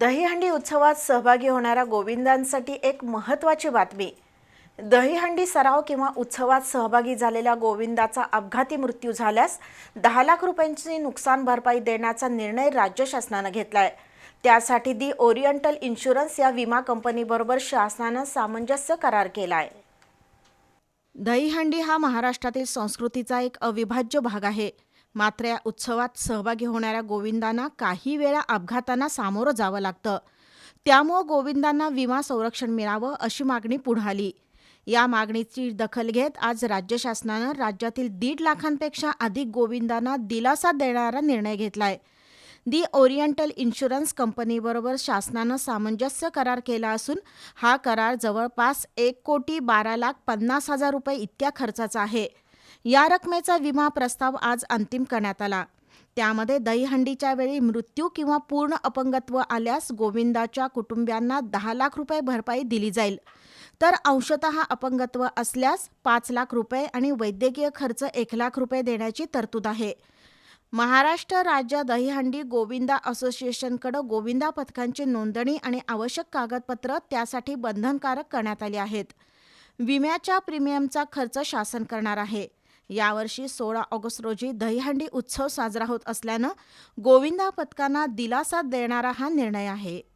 दहीहंडी उत्सवात सहभागी होणाऱ्या गोविंदांसाठी एक महत्त्वाची बातमी. दहीहंडी सराव किंवा उत्सवात सहभागी झालेल्या गोविंदाचा अपघाती मृत्यू झाल्यास दहा लाख रुपयांची नुकसान भरपाई देण्याचा निर्णय राज्य शासनानं घेतला आहे त्यासाठी दी ओरिएंटल इन्शुरन्स या विमा कंपनीबरोबर शासनानं सामंजस्य करार केला आहे दहीहंडी हा महाराष्ट्रातील संस्कृतीचा एक अविभाज्य भाग आहे. मात्र या उत्सवात सहभागी होणाऱ्या गोविंदांना काही वेळा अपघातांना सामोरं जावं लागतं. त्यामुळं गोविंदांना विमा संरक्षण मिळावं अशी मागणी पुढे आली. या मागणीची दखल घेत आज राज्य शासनानं राज्यातील दीड लाखांपेक्षा अधिक गोविंदांना दिलासा देणारा निर्णय घेतलाय. दी ओरिएंटल इन्शुरन्स कंपनीबरोबर शासनानं सामंजस्य करार केला असून हा करार जवळपास एक कोटी बारा लाख पन्नास हजार रुपये इतक्या खर्चाचा आहे. या रकमेचा विमा प्रस्ताव आज अंतिम करण्यात आला. त्यामध्ये दहीहंडीच्या वेळी मृत्यू किंवा पूर्ण अपंगत्व आल्यास गोविंदाच्या कुटुंबियांना दहा लाख रुपये भरपाई दिली जाईल. तर अंशतः अपंगत्व असल्यास पाच लाख रुपये आणि वैद्यकीय खर्च एक लाख रुपये देण्याची तरतूद आहे. महाराष्ट्र राज्य दहीहंडी गोविंदा असोसिएशनकडं गोविंदा पथकांची नोंदणी आणि आवश्यक कागदपत्र त्यासाठी बंधनकारक करण्यात आली आहेत. विम्याच्या प्रीमियमचा खर्च शासन करणार आहे. यावर्षी सोळा ऑगस्ट रोजी दहीहंडी उत्सव साजरा होत असल्यानं गोविंदा पथकांना दिलासा देणारा हा निर्णय आहे.